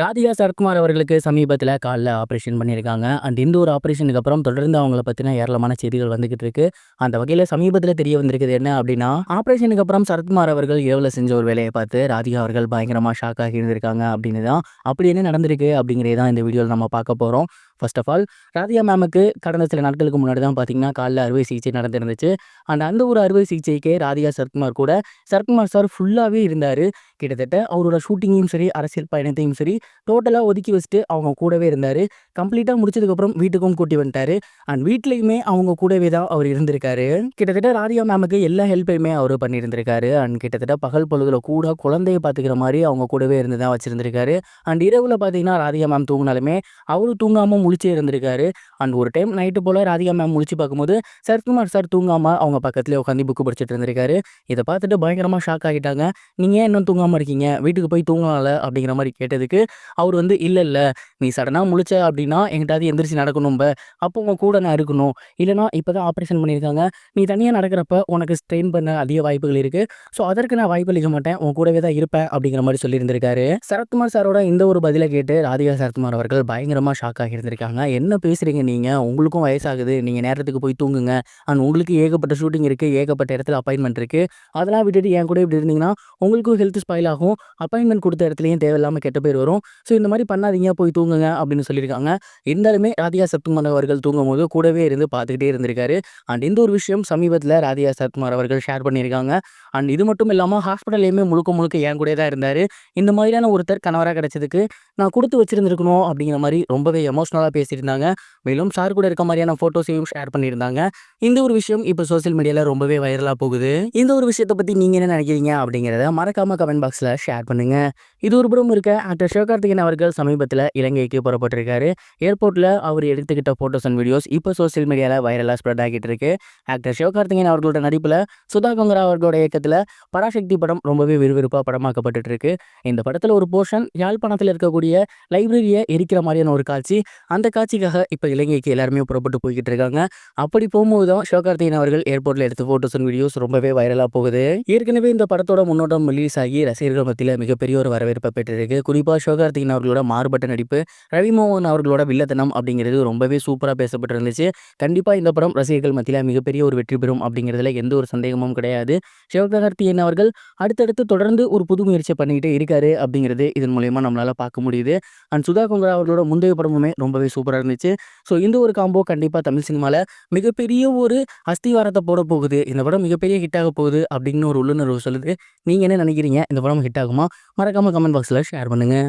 ராதிகா சரத்குமார் அவர்களுக்கு சமீபத்தில் காலில் ஆப்ரேஷன் பண்ணியிருக்காங்க. அண்ட் இந்த ஒரு ஆப்ரேஷனுக்கு அப்புறம் தொடர்ந்து அவங்கள பற்றின ஏராளமான செய்திகள் வந்துகிட்டு இருக்கு. அந்த வகையில் சமீபத்தில் தெரிய வந்திருக்குது என்ன அப்படின்னா ஆப்ரேஷனுக்கு அப்புறம் சரத்குமார் அவர்கள் இரவில் செஞ்ச ஒரு வேலையை பார்த்து ராதிகா அவர்கள் பயங்கரமாக ஷாக் ஆகி இருந்திருக்காங்க அப்படின்னு தான் அப்படி என்ன நடந்திருக்கு அப்படிங்கிறத தான் இந்த வீடியோவில் நம்ம பார்க்க போகிறோம் ஃபர்ஸ்ட் ஆஃப் ஆல் ராதிகா மேமுக்கு கடந்த சில நாட்களுக்கு முன்னாடி தான் பார்த்தீங்கன்னா காலில் அறுவை சிகிச்சை நடந்திருந்துச்சு. அண்ட் அந்த ஒரு அறுவை சிகிச்சைக்கே ராதிகா சரத்குமார் கூட சரத்குமார் சார் ஃபுல்லாகவே இருந்தார். கிட்டத்தட்ட அவரோட ஷூட்டிங்கையும் சரி அரசியல் பயணத்தையும் சரி டோட்டலாக ஒதுக்கி வச்சுட்டு அவங்க கூடவே இருந்தார். கம்ப்ளீட்டாக முடிச்சதுக்கப்புறம் வீட்டுக்கும் கூட்டி வந்துட்டார். அண்ட் வீட்லேயுமே அவங்க கூடவே தான் அவர் இருந்திருக்காரு. கிட்டத்தட்ட ராதிகா மேமுக்கு எல்லா ஹெல்ப்பையுமே அவர் பண்ணியிருந்திருக்காரு அண்ட் கிட்டத்தட்ட பகல் பொழுதுல கூட குழந்தைய பார்த்துக்கிற மாதிரி அவங்க கூடவே இருந்து தான் வச்சுருந்துருக்காரு. அண்ட் இரவில் பார்த்தீங்கன்னா ராதிகா மேம் தூங்கினாலுமே அவரும் தூங்காமல் முழிச்சே இருந்திருக்காரு. அண்ட் ஒரு டைம் நைட்டு போல் ராதிகா மேம் முழிச்சு பார்க்கும்போது சரத்குமார் சார் தூங்காமல் அவங்க பக்கத்துலேயே உட்காந்து புக்கு படிச்சுட்டு இருந்திருக்காரு. இதை பார்த்துட்டு பயங்கரமாக ஷாக் ஆகிட்டாங்க. நீங்கள் ஏன் இன்னும் தூங்காமல் இருக்கீங்க? வீட்டுக்கு போய் தூங்கலாம்ல? அப்படிங்கிற மாதிரி கேட்டதுக்கு அவர் வந்து இல்லை இல்லை நீ சடனாக முழிச்ச அப்படின்னா எங்கிட்டாவது எந்திரிச்சு நடக்கணும்ப அப்போ உன் கூட நான் இருக்கணும். இல்லைனா இப்போ தான் ஆப்ரேஷன் பண்ணியிருக்காங்க. நீ தனியாக நடக்கிறப்ப உனக்கு ஸ்ட்ரெயின் பண்ண அதிக வாய்ப்புகள் இருக்குது ஸோ அதற்கு நான் வாய்ப்பு அளிக்க மாட்டேன். உன் கூடவே தான் இருப்பேன் அப்படிங்கிற மாதிரி சொல்லியிருந்திருக்காரு. சரத்குமார் சாரோட இந்த ஒரு பதிலை கேட்டு ராதிகா சரத்குமார் அவர்கள் பயங்கரமாக ஷாக் ஆகியிருந்திருக்காங்க. என்ன பேசுகிறீங்க நீங்கள் உங்களுக்கும் வயசாகுது. நீங்கள் நேரத்துக்கு போய் தூங்குங்க. அண்ட் உங்களுக்கு ஏகப்பட்ட ஷூட்டிங் இருக்குது ஏகப்பட்ட இடத்துல அப்பாயின்மெண்ட் இருக்குது அதெல்லாம் விட்டுட்டு என் கூட இப்படி இருந்தீங்கன்னா உங்களுக்கும் ஹெல்த் ஸ்பாயில் ஆகும். அப்பாயின்மெண்ட் கொடுத்த இடத்துலையும் தேவையில்லாமல் கெட்ட பேர் வரும். ஸோ இந்த மாதிரி பண்ணாதீங்க போய் தூங்குங்க அப்படின்னு சொல்லியிருக்காங்க. இருந்தாலுமே ராதிகா சத்குமார் அவர்கள் தூங்கும் போது கூடவே இருந்து பார்த்துக்கிட்டே இருந்திருக்காரு. அண்ட் இந்த ஒரு விஷயம் சமீபத்தில் ராதிகா சத்குமார் அவர்கள் ஷேர் பண்ணியிருக்காங்க. அண்ட் இது மட்டும் இல்லாமல் ஹாஸ்பிட்டல்லையுமே முழுக்க முழுக்க என் கூட தான் இருந்தார். இந்த மாதிரியான ஒருத்தர் கணவராக கிடைச்சதுக்கு நான் கொடுத்து வச்சிருந்துருக்கணும் அப்படிங்கிற மாதிரி ரொம்பவே எமோஷ்னலாக பேசியிருந்தாங்க. மேலும் சார் கூட இருக்க மாதிரியான ஃபோட்டோஸையும் ஷேர் பண்ணியிருந்தாங்க. இந்த ஒரு விஷயம் இப்போ சோஷியல் மீடியாவில் ரொம்பவே வைரலாக போகுது. இந்த ஒரு விஷயத்தை பற்றி நீங்கள் என்ன நினைக்கிறீங்க அப்படிங்கிறத மறக்காமல் கமெண்ட் பாக்ஸில் ஷேர் பண்ணுங்கள் இது ஒரு புறம் இருக்க ஆக்டர் சிவகார்த்திகேயன் அவர்கள் சமீபத்தில் இலங்கைக்கு புறப்பட்டிருக்காரு. ஏர்போர்ட்டில் அவர் எடுத்துக்கிட்ட ஃபோட்டோஸ் அண்ட் வீடியோஸ் இப்போ சோஷியல் மீடியாவில் வைரலாக ஸ்ப்ரெட் ஆகிட்டு இருக்கு. ஆக்டர் சிவகார்த்திகேயன் அவர்களோட நடிப்பில் சுதா கங்கரா அவர்களோட இயக்கத்தில் பராசக்தி படம் ரொம்பவே விறுவிறுப்பாக படமாக்கப்பட்டு இருக்கு. இந்த படத்தில் ஒரு போர்ஷன் யாழ்ப்பாணத்தில் இருக்கக்கூடிய லைப்ரரியை எரிக்கிற மாதிரியான ஒரு காட்சி. அந்த காட்சிக்காக இப்போ இலங்கைக்கு எல்லாருமே புறப்பட்டு போய்கிட்டு இருக்காங்க. அப்படி போகும்போது தான் சிவகார்த்திகேயன் அவர்கள் ஏர்போர்ட்டில் எடுத்த ஃபோட்டோஸ் அண்ட் வீடியோஸ் ரொம்பவே வைரலாக போகுது. ஏற்கனவே இந்த படத்தோட முன்னோட்டம் ரிலீஸ் ஆகி ரசிகர்கள் மத்தியில் மிகப்பெரிய ஒரு வரவேற்பை பெற்றிருக்கு. குறிப்பாக சிவகார்த்திகேயன் அவர்களோட மாறுபட்ட நடிப்பு ரவிமோகன் அவர்களோட வில்லத்தனம் அப்படிங்கிறது ரொம்பவே சூப்பராக பேசப்பட்டிருந்துச்சு. கண்டிப்பாக இந்த படம் ரசிகர்கள் மத்தியில் மிகப்பெரிய ஒரு வெற்றி பெறும் அப்படிங்கிறதுல எந்த ஒரு சந்தேகமும் கிடையாது. சிவகார்த்திகேயன் அவர்கள் அடுத்தடுத்து தொடர்ந்து ஒரு புது முயற்சி பண்ணிக்கிட்டே இருக்காரு அப்படிங்கிறது இதன் மூலயமா நம்மளால் பார்க்க முடியுது. அண்ட் சுதா கொங்கரா அவர்களோட முந்தைய படமுமே ரொம்பவே சூப்பராக இருந்துச்சு. ஸோ இந்த ஒரு காம்போ கண்டிப்பாக தமிழ் சினிமாவில் மிகப்பெரிய ஒரு அஸ்திவாரத்தை போட போகுது. இந்த படம் மிகப்பெரிய ஹிட் ஆக போகுது அப்படின்னு ஒரு உள்ளுணர்வு சொல்லுது. நீங்கள் என்ன நினைக்கிறீங்க? இந்த படம் ஹிட் ஆகுமா? மறக்காமல் கமெண்ட் பாக்ஸில் ஷேர் பண்ணுங்கள்